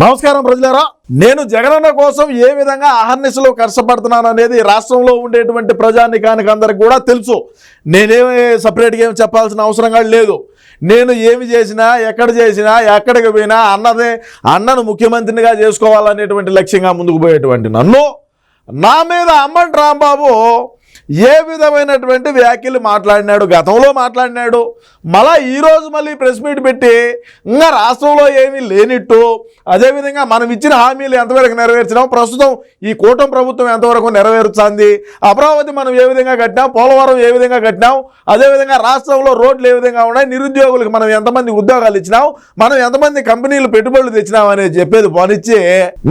నమస్కారం ప్రజలారా. నేను జగనన్న కోసం ఏ విధంగా అహర్నిశలో కష్టపడుతున్నాను అనేది రాష్ట్రంలో ఉండేటువంటి ప్రజానికానికి అందరికి కూడా తెలుసు. నేనేమి సపరేట్గా ఏమి చెప్పాల్సిన అవసరం కూడా లేదు. నేను ఏమి చేసినా ఎక్కడ చేసినా ఎక్కడికి పోయినా అన్నదే అన్నను ముఖ్యమంత్రినిగా చేసుకోవాలనేటువంటి లక్ష్యంగా ముందుకు పోయేటువంటి నన్ను. నా మీద అమ్మంటి రాంబాబు ఏ విధమైనటువంటి వ్యాఖ్యలు మాట్లాడినాడు గతంలో మాట్లాడినాడు మళ్ళా ఈరోజు మళ్ళీ ప్రెస్ మీట్ పెట్టి ఇంకా రాష్ట్రంలో ఏమీ లేనిట్టు అదేవిధంగా మనం ఇచ్చిన హామీలు ఎంతవరకు నెరవేర్చినాం ప్రస్తుతం ఈ కూటమి ప్రభుత్వం ఎంతవరకు నెరవేరుస్తుంది అమరావతి మనం ఏ విధంగా కట్టినాం పోలవరం ఏ విధంగా కట్టినాం అదేవిధంగా రాష్ట్రంలో రోడ్లు ఏ విధంగా ఉన్నాయి నిరుద్యోగులకు మనం ఎంతమంది ఉద్యోగాలు ఇచ్చినాం మనం ఎంతమంది కంపెనీలు పెట్టుబడులు తెచ్చినాం అనేది చెప్పేది పోనిచ్చి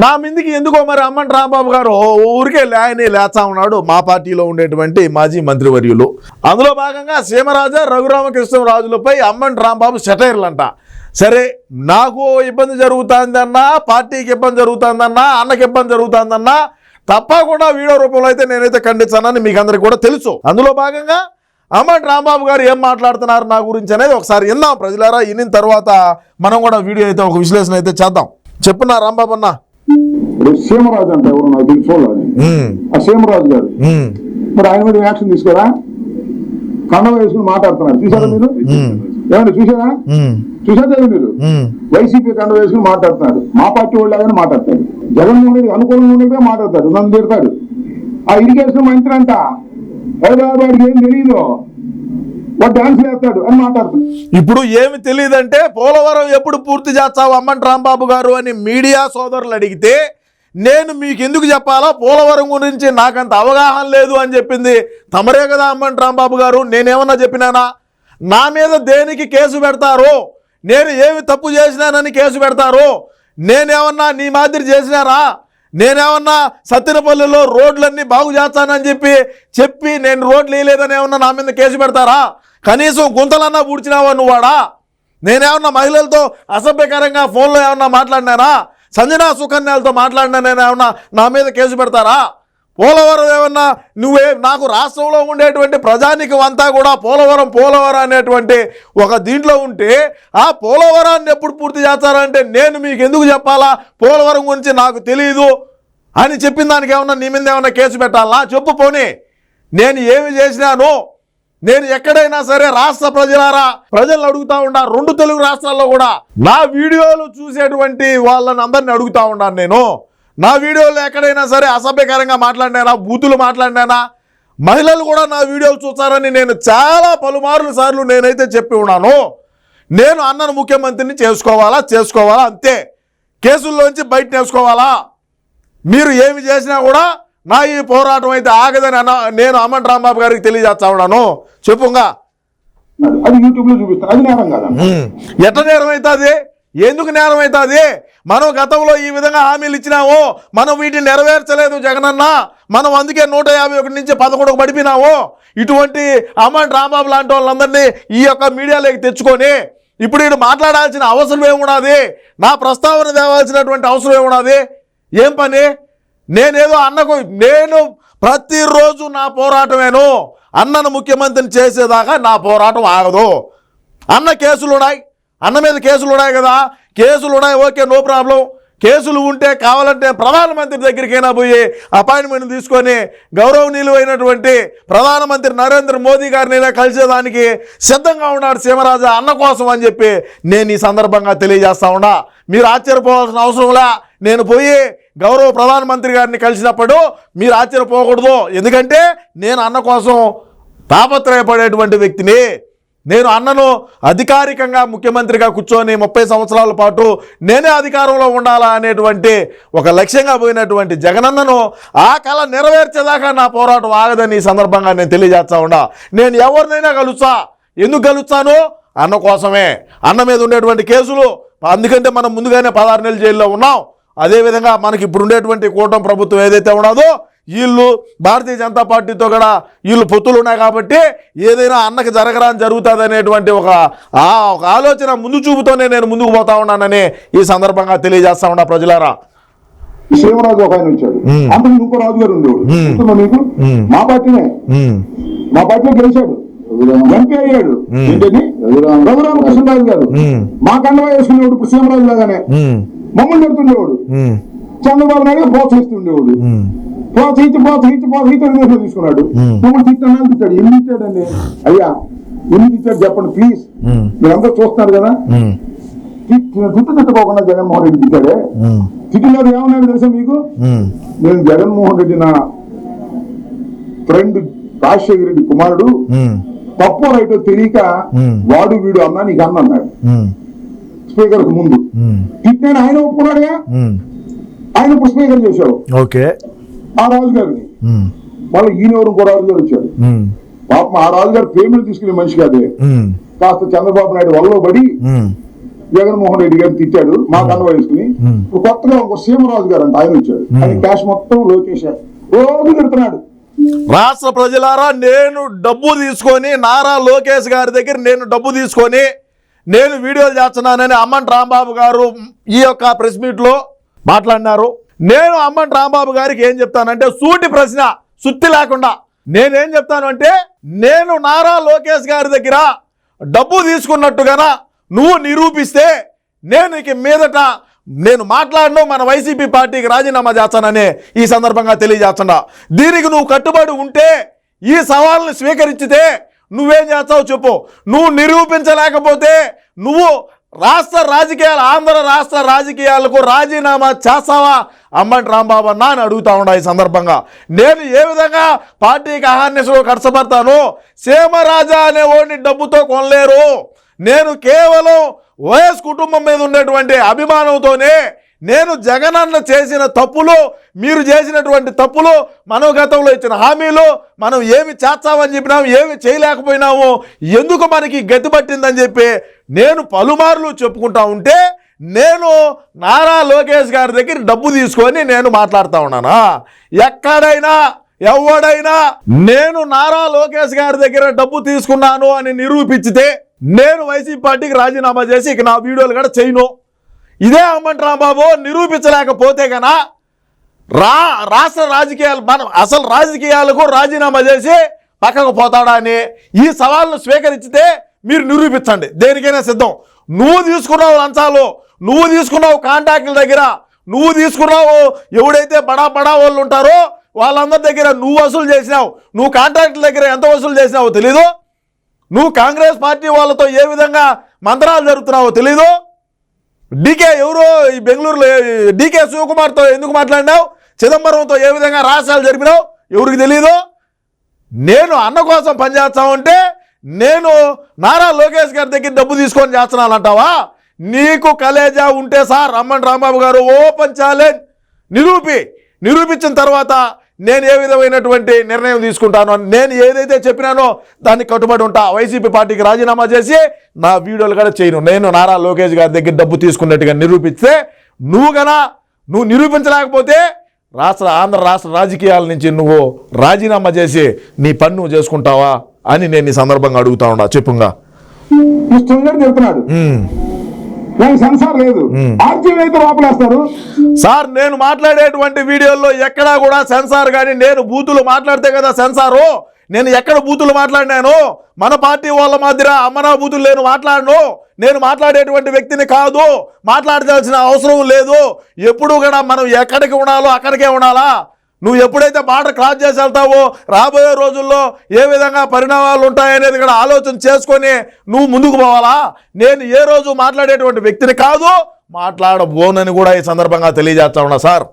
నా మీదకి ఎందుకో మరి అమ్మన్ రాంబాబు గారు ఊరికే లేని లేచా ఉన్నాడు మా పార్టీలో ఉండేటువంటి మాజీ మంత్రివర్యులు. అందులో భాగంగా సీమరాజా రఘురామకృష్ణరాజులపై అమ్మన్ రాంబాబు సెటైర్లు అంట సరే నాకు ఇబ్బంది జరుగుతుందన్నా పార్టీకి ఇబ్బంది జరుగుతుందన్నా అన్నకి ఇబ్బంది జరుగుతుందన్నా తప్పకుండా వీడియో రూపంలో అయితే నేనైతే ఖండించానని మీకు అందరికి కూడా తెలుసు. అందులో భాగంగా అమ్మన్ రాంబాబు గారు ఏం మాట్లాడుతున్నారు నా గురించి అనేది ఒకసారి విన్నాం ప్రజలారా విన్న తర్వాత మనం కూడా వీడియో అయితే ఒక విశ్లేషణ అయితే చేద్దాం. చెప్పున్నా రాంబాబు అన్న? సీమరాజు అంటే ఎవరు? నాకు తెలిసి ఆ సీమరాజు గారు. మరి ఆయన మీద యాక్షన్ తీసుకోరా? కండం వేసుకుని మాట్లాడుతున్నారు. చూసారా మీరు? ఏమండి చూసారా చూసారా మీరు? వైసీపీ కండ వేసుకుని మాట్లాడుతున్నారు. మా పార్టీ వాళ్ళు లాగానే మాట్లాడతాడు జగన్మోహన్ రెడ్డి అనుకూలంగా ఉన్నట్టుగా మాట్లాడతాడు నన్ను తిడతాడు. ఆ ఇరిగేషన్ మంత్రి అంట. హైదరాబాద్కి ఏం తెలియదు అని ఇప్పుడు ఏమి తెలియదంటే పోలవరం ఎప్పుడు పూర్తి చేస్తావు అమ్మన్ రాంబాబు గారు అని మీడియా సోదరులు అడిగితే నేను మీకు ఎందుకు చెప్పాలా? పోలవరం గురించి నాకంత అవగాహన లేదు అని చెప్పింది. తమరే కదా అమ్మన్ రాంబాబు గారు. నేనేమన్నా చెప్పినానా? నా మీద దేనికి కేసు పెడతారు? నేను ఏమి తప్పు చేసినానని కేసు పెడతారు? నేనేమన్నా నీ మాదిరి చేసినారా? నేనేమన్నా సత్తినపల్లిలో రోడ్లన్నీ బాగు చేస్తానని చెప్పి చెప్పి నేను రోడ్లు వేయలేదని ఏమన్నా నా మీద కేసు పెడతారా? కనీసం గుంతలన్నా పూడ్చినావా నువ్వాడా? నేనేమన్నా మహిళలతో అసభ్యకరంగా ఫోన్లో ఏమన్నా మాట్లాడినానా సంజనా సుకన్యాలతో మాట్లాడినా నేను ఏమన్నా నా మీద కేసు పెడతారా? పోలవరం ఏమన్నా నువ్వే నాకు రాష్ట్రంలో ఉండేటువంటి ప్రజానికం అంతా కూడా పోలవరం పోలవరం అనేటువంటి ఒక దీంట్లో ఉంటే ఆ పోలవరాన్ని ఎప్పుడు పూర్తి చేస్తారంటే నేను మీకు ఎందుకు చెప్పాలా? పోలవరం గురించి నాకు తెలియదు అని చెప్పిన దానికి ఏమన్నా నీ మీద ఏమన్నా కేసు పెట్టాలా? చెప్పు పోనీ. నేను ఏమి చేసినాను నేను ఎక్కడైనా సరే రాష్ట్ర ప్రజలారా ప్రజలను అడుగుతా ఉండా రెండు తెలుగు రాష్ట్రాల్లో కూడా నా వీడియోలు చూసేటువంటి వాళ్ళని అందరిని అడుగుతా ఉన్నాను నేను. నా వీడియోలో ఎక్కడైనా సరే అసభ్యకరంగా మాట్లాడినానా బూతులు మాట్లాడినానా మహిళలు కూడా నా వీడియోలు చూస్తారని నేను చాలా పలుమార్లు సార్లు నేనైతే చెప్పి ఉన్నాను. నేను అన్నను ముఖ్యమంత్రిని చేసుకోవాలా చేసుకోవాలా? అంతే. కేసుల్లోంచి బయట నేసుకోవాలా మీరు ఏమి చేసినా కూడా నా ఈ పోరాటం అయితే ఆగదని అన్న నేను అమ్మన్ రాంబాబు గారికి తెలియజేస్తా ఉన్నాను. చెప్పుగా. అది యూట్యూబ్లో చూపిస్తారు అది నేరం కాదా ఎట్ట నేరం అవుతుంది? ఎందుకు నేరం అవుతుంది? మనం గతంలో ఈ విధంగా హామీలు ఇచ్చినాము మనం వీటిని నెరవేర్చలేదు జగనన్న. మనం అందుకే నూట యాభై ఒకటి నుంచి పదకొండుకు పడిపోయినాము ఇటువంటి అమ్మన్ రాంబాబు లాంటి వాళ్ళందరినీ ఈ యొక్క మీడియాలోకి తెచ్చుకొని ఇప్పుడు వీడు మాట్లాడాల్సిన అవసరం ఏమున్నది నా ప్రస్తావన తేవాల్సినటువంటి అవసరం ఏమున్నది ఏం పని? నేనేదో అన్నకు నేను ప్రతిరోజు నా పోరాటమేను అన్నను ముఖ్యమంత్రిని చేసేదాకా నా పోరాటం ఆగదు. అన్న కేసులు ఉన్నాయి. అన్న మీద కేసులు ఉన్నాయి కదా. కేసులు ఉన్నాయి ఓకే నో ప్రాబ్లం. కేసులు ఉంటే కావాలంటే ప్రధానమంత్రి దగ్గరికైనా పోయి అపాయింట్మెంట్ తీసుకొని గౌరవనీయులు అయినటువంటి ప్రధానమంత్రి నరేంద్ర మోదీ గారినైనా కలిసేదానికి సిద్ధంగా ఉన్నాడు సీమరాజా అన్న కోసం అని చెప్పి నేను ఈ సందర్భంగా తెలియజేస్తా ఉన్నా. మీరు ఆశ్చర్యపోవాల్సిన అవసరంలా నేను పోయి గౌరవ ప్రధానమంత్రి గారిని కలిసినప్పుడు మీరు ఆశ్చర్యపోకూడదు. ఎందుకంటే నేను అన్న కోసం తాపత్రయపడేటువంటి వ్యక్తిని. నేను అన్నను అధికారికంగా ముఖ్యమంత్రిగా కూర్చొని ముప్పై సంవత్సరాల పాటు నేనే అధికారంలో ఉండాలా అనేటువంటి ఒక లక్ష్యంగా పోయినటువంటి జగనన్నను ఆ కళ నెరవేర్చేదాకా నా పోరాటం ఆగదని ఈ సందర్భంగా నేను తెలియజేస్తా ఉండా నేను ఎవరినైనా కలుస్తా ఎందుకు కలుస్తాను అన్న కోసమే. అన్న మీద ఉండేటువంటి కేసులు. అందుకంటే మనం ముందుగానే పదహారు నెలలు జైల్లో ఉన్నాం. అదేవిధంగా మనకి ఇప్పుడు ఉండేటువంటి కూటమి ప్రభుత్వం ఏదైతే ఉన్నదో వీళ్ళు భారతీయ జనతా పార్టీతో కూడా వీళ్ళు పొత్తులు ఉన్నాయి కాబట్టి ఏదైనా అన్నకి జరగరాని జరుగుతుంది అనేటువంటి ఒక ఆ ఒక ఆలోచన ముందు చూపుతోనే నేను ముందుకు పోతా ఉన్నానని ఈ సందర్భంగా తెలియజేస్తా ఉన్నా ప్రజలారా. శివరాజు ఒక ఆయన వచ్చాడు. అంతకు ఇంకో రాజు గారు ఉండేవాడు. మా పార్టీనే. మా పార్టీలో గెలిచాడు. ఎంపీ అయ్యాడు. ఏంటని రఘురామకృష్ణరాజు గారు. మా కండవా వేసుకునేవాడు ఇప్పుడు సీమరాజు లాగానే. మమ్మల్ని పెడుతుండేవాడు. చంద్రబాబు నాయుడు ప్రోత్సహిస్తుండేవాడు. ప్రోత్సహించి ప్రోత్సహించి ప్రోత్సహించి తీసుకున్నాడు. మమ్మల్ని తిట్టాను తిట్టాడు. ఎన్ని తిట్టాడండి? అయ్యా ఎన్ని తిట్టాడు చెప్పండి ప్లీజ్. మీరందరూ చూస్తున్నారు కదా? తిట్టు తిట్టు తిట్టుకోకుండా జగన్మోహన్ రెడ్డి తిట్టాడే? ఉమ్, తిట్టినాడు ఏమన్నాడు తెలుసా మీకు? నేను జగన్మోహన్ రెడ్డి నా ఫ్రెండ్ రాజశేఖర రెడ్డి కుమారుడు. తప్పు రైటో తెలియక. వాడు వీడు అన్నా నీకు అన్న అన్నాడు. స్పీకర్కు ముందు. తిట్టినాడు ఆయన ఒప్పుకున్నాడుగా. ఆయన ఇప్పుడు స్పీకర్ చేశాడు. ఓకే. ఆ రాజు గారిని మళ్ళీ ఈయన ఎవరు ఇంకో రాజు గారు వచ్చాడు పాపం ఆ రాజు గారు పేమెంట్ తీసుకునే మనిషి కాదే. కాస్త చంద్రబాబు నాయుడు వల్ల పడి జగన్మోహన్ రెడ్డి గారిని తిట్టాడు మా కన్న వేసుకుని. Hmm. ఇప్పుడు కొత్తగా ఒక సీమరాజు గారు అంటే ఆయన వచ్చాడు. ఆయన క్యాష్ మొత్తం లోకేష్ రోజు తిడుతున్నాడు. రాష్ట్ర ప్రజలారా నేను డబ్బు తీసుకొని నారా లోకేష్ గారి దగ్గర నేను డబ్బు తీసుకొని నేను వీడియోలు చేస్తున్నానని అమ్మన్ రాంబాబు గారు ఈ యొక్క ప్రెస్ మీట్లో మాట్లాడినారు. నేను అమ్మన్ రాంబాబు గారికి ఏం చెప్తానంటే సూటి ప్రశ్న సుత్తి లేకుండా. నేనేం చెప్తాను అంటే నేను నారా లోకేష్ గారి దగ్గర డబ్బు తీసుకున్నట్టుగా నువ్వు నిరూపిస్తే నేను ఇక మీదట నేను మాట్లాడను మన వైసీపీ పార్టీకి రాజీనామా చేస్తానని ఈ సందర్భంగా తెలియజేస్తున్నా. దీనికి నువ్వు కట్టుబడి ఉంటే ఈ సవాల్ని స్వీకరించితే నువ్వేం చేస్తావు చెప్పు. నువ్వు నిరూపించలేకపోతే నువ్వు రాష్ట్ర రాజకీయాలు ఆంధ్ర రాష్ట్ర రాజకీయాలకు రాజీనామా చేస్తావా? అమ్మంటి రాంబాబు అన్న అని అడుగుతా ఉన్నా ఈ సందర్భంగా. నేను ఏ విధంగా పార్టీకి అహార్నిసలు కష్టపడతాను సీమరాజా అనే ఓడిని డబ్బుతో కొనలేరు. నేను కేవలం వైఎస్ కుటుంబం మీద ఉండేటువంటి అభిమానంతోనే నేను జగనన్న చేసిన తప్పులు మీరు చేసినటువంటి తప్పులు మనం గతంలో ఇచ్చిన హామీలు మనం ఏమి చేస్తామని చెప్పినాము ఏమి చేయలేకపోయినాము ఎందుకు మనకి గతి పట్టిందని చెప్పి నేను పలుమార్లు చెప్పుకుంటా ఉంటే నేను నారా లోకేష్ గారి దగ్గర డబ్బు తీసుకొని నేను మాట్లాడుతూ ఉన్నానా? ఎక్కడైనా ఎవడైనా నేను నారా లోకేష్ గారి దగ్గర డబ్బు తీసుకున్నాను అని నిరూపించితే నేను వైసీపీ పార్టీకి రాజీనామా చేసి ఇక నా వీడియోలు కూడా చేయను. ఇదే అమ్మంటి బాబు నిరూపించలేకపోతే గనా రా రాష్ట్ర రాజకీయాలు మనం అసలు రాజకీయాలకు రాజీనామా చేసి పక్కకు పోతాడా అని ఈ సవాల్ను స్వీకరించితే మీరు నిరూపించండి. దేనికైనా సిద్ధం. నువ్వు తీసుకున్నావు లంచాలు నువ్వు తీసుకున్నావు కాంటాక్ట్ల దగ్గర నువ్వు తీసుకున్నావు ఎవడైతే బడా బడా వాళ్ళు ఉంటారో వాళ్ళందరి దగ్గర నువ్వు వసూలు చేసినావు నువ్వు కాంట్రాక్టుల దగ్గర ఎంత వసూలు చేసినావో తెలీదు? నువ్వు కాంగ్రెస్ పార్టీ వాళ్ళతో ఏ విధంగా మంత్రాలు జరుగుతున్నావో తెలీదు? డీకే ఎవరు ఈ బెంగళూరులో డీకే శివకుమార్తో ఎందుకు మాట్లాడినావు? చిదంబరంతో ఏ విధంగా రాష్ట్రాలు జరిపినావు? ఎవరికి తెలియదు నేను అన్న కోసం పనిచేస్తామంటే నేను నారా లోకేష్ గారి దగ్గర డబ్బు తీసుకొని చేస్తున్నాను అంటావా? నీకు కలేజా ఉంటే సార్ రమ్మన్ రాంబాబు గారు ఓపెన్ ఛాలెంజ్. నిరూపి నిరూపించిన తర్వాత నేను ఏ విధమైనటువంటి నిర్ణయం తీసుకుంటానో నేను ఏదైతే చెప్పినానో దానికి కట్టుబడి ఉంటా. వైసీపీ పార్టీకి రాజీనామా చేసి నా వీడియోలు కూడా చేయను. నేను నారా లోకేష్ గారి దగ్గర డబ్బు తీసుకున్నట్టుగా నిరూపిస్తే నువ్వు గనా నువ్వు నిరూపించలేకపోతే రాష్ట్ర ఆంధ్ర రాష్ట్ర రాజకీయాల నుంచి నువ్వు రాజీనామా చేసి నీ పని నువ్వు చేసుకుంటావా అని నేను ఈ సందర్భంగా అడుగుతా ఉన్నా. చెప్పుగా. ఇష్టంగా సెన్సార్ లేదు. అయితే లోపలేస్తారు. సార్ నేను మాట్లాడేటువంటి వీడియోల్లో ఎక్కడా కూడా సెన్సార్ కానీ నేను బూతులు మాట్లాడితే కదా సెన్సారు? నేను ఎక్కడ బూతులు మాట్లాడినాను? మన పార్టీ వాళ్ళ మధ్య అమ్మనా బూతులు నేను మాట్లాడను. నేను మాట్లాడేటువంటి వ్యక్తిని కాదు. మాట్లాడాల్సిన అవసరం లేదు. ఎప్పుడు కూడా మనం ఎక్కడికి ఉండాలో అక్కడికే ఉండాలా? నువ్వు ఎప్పుడైతే బార్డర్ క్రాస్ చేసి వెళ్తావో రాబోయే రోజుల్లో ఏ విధంగా పరిణామాలు ఉంటాయనేది కూడా ఆలోచన చేసుకొని నువ్వు ముందుకు పోవాలా? నేను ఏ రోజు మాట్లాడేటువంటి వ్యక్తిని కాదు మాట్లాడబోనని కూడా ఈ సందర్భంగా తెలియజేస్తా ఉన్నా సార్.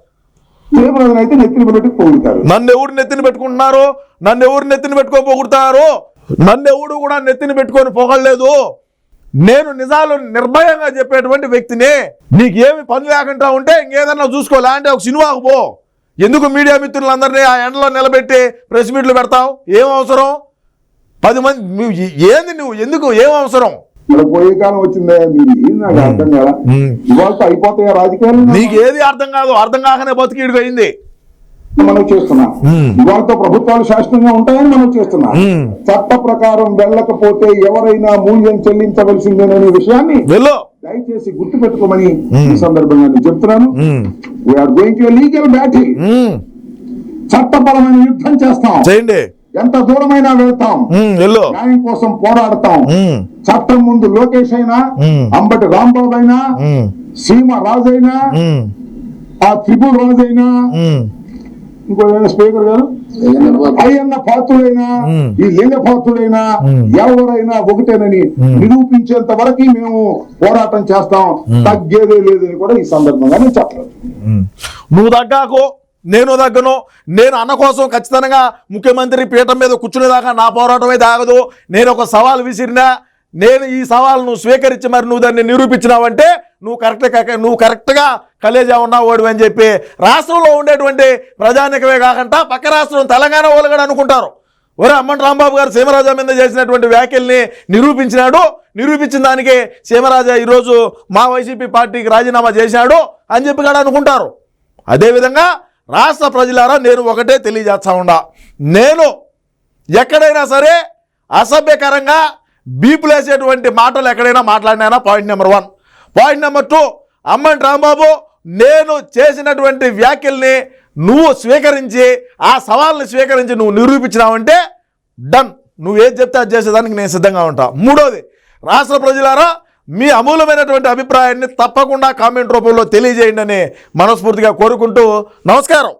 నన్ను ఎవరు నెత్తిన పెట్టుకుంటున్నారు? నన్ను ఎవరు నెత్తిన పెట్టుకొని పొగుడుతున్నారు నన్ను ఎవడు కూడా నెత్తిన పెట్టుకొని పొగడలేదు? నేను నిజాలు నిర్భయంగా చెప్పేటువంటి వ్యక్తిని. నీకు ఏమి పని లేకుండా ఉంటే ఇంకేదన్నా చూసుకోలే అంటే ఒక సినిమాకు పో. ఎందుకు మీడియా మిత్రులందరినీ ఆ ఎండలో నిలబెట్టి ప్రెస్ మీట్లు పెడతావు? ఏం అవసరం? పది మంది ఏంది నువ్వు? ఎందుకు? ఏం అవసరం? పోయే కాలం వచ్చిందే? నాకు అర్థం కదా? అయిపోతాయి రాజకీయాలు నీకు ఏది అర్థం కాదు అర్థం కాకనే బతికిడికి అయింది. మనం చేస్తున్నాం. ఇవాళతో ప్రభుత్వాలు శాశ్వతంగా ఉంటాయని మనం చేస్తున్నాం. చట్ట ప్రకారం వెళ్ళకపోతే ఎవరైనా మూల్యం చెల్లించవలసిందేననే విషయాన్ని వెళ్ళు. దయచేసి గుర్తు పెట్టుకోమని ఈ సందర్భంగా నేను చెప్తున్నాను. We're going to legal battle. చట్టపరమైన యుద్ధం చేస్తాం చేయండి ఎంత దూరమైనా వెళ్తాం న్యాయం కోసం పోరాడతాం. చట్టం ముందు లోకేష్ అయినా. అంబటి రాంబాబు అయినా. సీమ రాజైనా ఆ త్రిపుల్ రాజైనా ఉమ్, ఇంకో స్పీకర్ గారు అయ్యన్న పాత్రుడైనా. ఈ లింగ పాత్రుడైనా. ఎవరైనా ఒకటేనని. నిరూపించేంత వరకు మేము పోరాటం చేస్తాం తగ్గేదే లేదని కూడా ఈ సందర్భంగా నేను చెప్పలేదు. నువ్వు తగ్గాకు నేను తగ్గను నేను అన్న కోసం ఖచ్చితంగా ముఖ్యమంత్రి పీఠం మీద కూర్చునేదాకా నా పోరాటం అయితే ఆగదు నేను ఒక సవాల్ విసిరినా నేను ఈ సవాల్ నువ్వు స్వీకరించి మరి నువ్వు దాన్ని నిరూపించినావంటే నువ్వు కరెక్ట్ నువ్వు కరెక్ట్గా కలేజా ఉన్నా ఓడివి అని చెప్పి రాష్ట్రంలో ఉండేటువంటి ప్రజానికమే కాకుండా పక్క రాష్ట్రం తెలంగాణ వాళ్ళు కూడా అనుకుంటారు. ఒరే అమ్మన్ రాంబాబు గారు సీమరాజా మీద చేసినటువంటి వ్యాఖ్యల్ని నిరూపించినాడు. నిరూపించిన దానికి సీమరాజా ఈరోజు మా వైసీపీ పార్టీకి రాజీనామా చేశాడు అని చెప్పి కూడా అనుకుంటారు. అదేవిధంగా రాష్ట్ర ప్రజలారా నేను ఒకటే తెలియజేస్తా ఉండా నేను ఎక్కడైనా సరే అసభ్యకరంగా బీపులేసేటువంటి మాటలు ఎక్కడైనా మాట్లాడినా point number one point number two Ambati Rambabu నేను చేసినటువంటి వ్యాఖ్యల్ని నువ్వు స్వీకరించి ఆ సవాల్ని స్వీకరించి నువ్వు నిరూపించినావంటే డన్ నువ్వు ఏది చెప్తే అది చేసేదానికి నేను సిద్ధంగా ఉంటా. మూడోది రాష్ట్ర ప్రజలారా మీ అమూలమైనటువంటి అభిప్రాయాన్ని తప్పకుండా కామెంట్ రూపంలో తెలియజేయండి అని మనస్ఫూర్తిగా కోరుకుంటూ నమస్కారం.